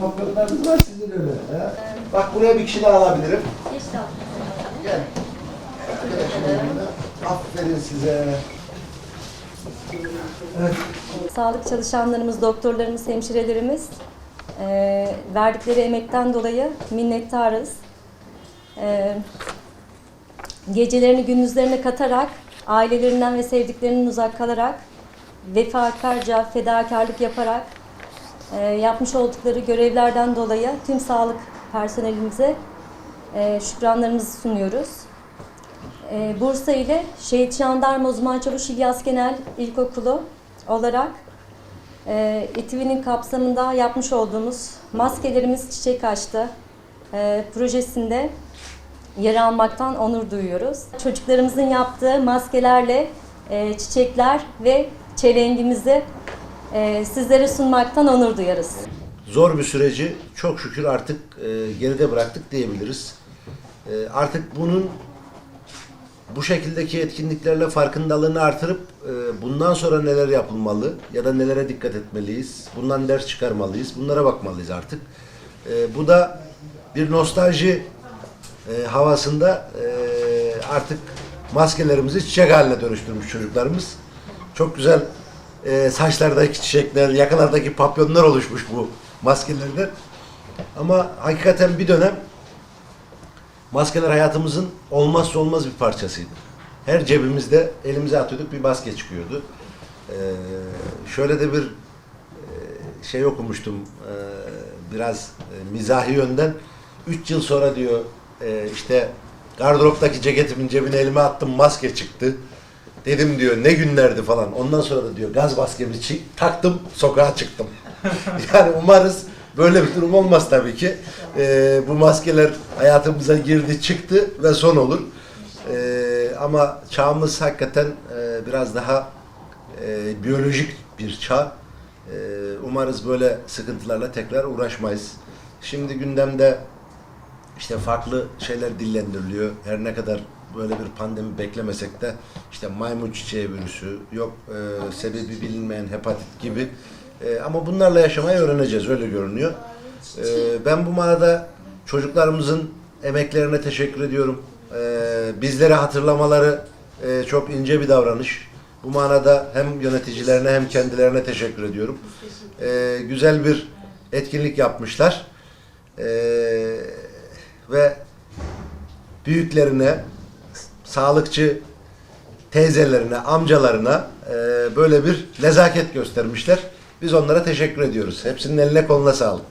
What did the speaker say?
Torunlarınız var sizin öyle. He? Bak buraya bir kişi daha alabilirim. Geç de Gel. Arkadaşım. Aferin size. Evet. Sağlık çalışanlarımız, doktorlarımız, hemşirelerimiz eee, verdikleri emekten dolayı minnettarız. Eee, gecelerini gündüzlerine katarak, ailelerinden ve sevdiklerinden uzak kalarak, vefakarca fedakarlık yaparak yapmış oldukları görevlerden dolayı tüm sağlık personelimize eee, şükranlarımızı sunuyoruz. Ee, Bursa ile Şehit Jandarma Uzman Çavuş İlyas Genel İlkokulu olarak e, İTİV'nin kapsamında yapmış olduğumuz Maskelerimiz Çiçek Açtı e, projesinde yer almaktan onur duyuyoruz. Çocuklarımızın yaptığı maskelerle e, çiçekler ve çelengimizi e, sizlere sunmaktan onur duyarız. Zor bir süreci çok şükür artık e, geride bıraktık diyebiliriz. E, artık bunun bu şekildeki etkinliklerle farkındalığını artırıp e, bundan sonra neler yapılmalı ya da nelere dikkat etmeliyiz, bundan ders çıkarmalıyız, bunlara bakmalıyız artık. E, bu da bir nostalji e, havasında e, artık maskelerimizi çiçek haline dönüştürmüş çocuklarımız. Çok güzel e, saçlardaki çiçekler, yakalardaki papyonlar oluşmuş bu maskelerden. Ama hakikaten bir dönem maskeler hayatımızın olmazsa olmaz bir parçasıydı. Her cebimizde elimize atıyorduk bir maske çıkıyordu. Ee, şöyle de bir e, şey okumuştum e, biraz e, mizahi yönden. Üç yıl sonra diyor işte gardıroptaki ceketimin cebine elime attım maske çıktı. Dedim diyor ne günlerdi falan. Ondan sonra da diyor gaz maskemi taktım sokağa çıktım. yani umarız böyle bir durum olmaz tabii ki. Ee, bu maskeler hayatımıza girdi çıktı ve son olur. Ee, ama çağımız hakikaten e, biraz daha e, biyolojik bir çağ. Ee, umarız böyle sıkıntılarla tekrar uğraşmayız. Şimdi gündemde işte farklı şeyler dillendiriliyor. Her ne kadar böyle bir pandemi beklemesek de işte maymun çiçeği virüsü, yok e, sebebi bilinmeyen hepatit gibi. E, ama bunlarla yaşamayı öğreneceğiz öyle görünüyor. E, ben bu manada çocuklarımızın emeklerine teşekkür ediyorum. E, bizleri hatırlamaları e, çok ince bir davranış. Bu manada hem yöneticilerine hem kendilerine teşekkür ediyorum. E, güzel bir etkinlik yapmışlar. E, ve büyüklerine, sağlıkçı teyzelerine, amcalarına e, böyle bir nezaket göstermişler. Biz onlara teşekkür ediyoruz. Hepsinin eline koluna sağlık.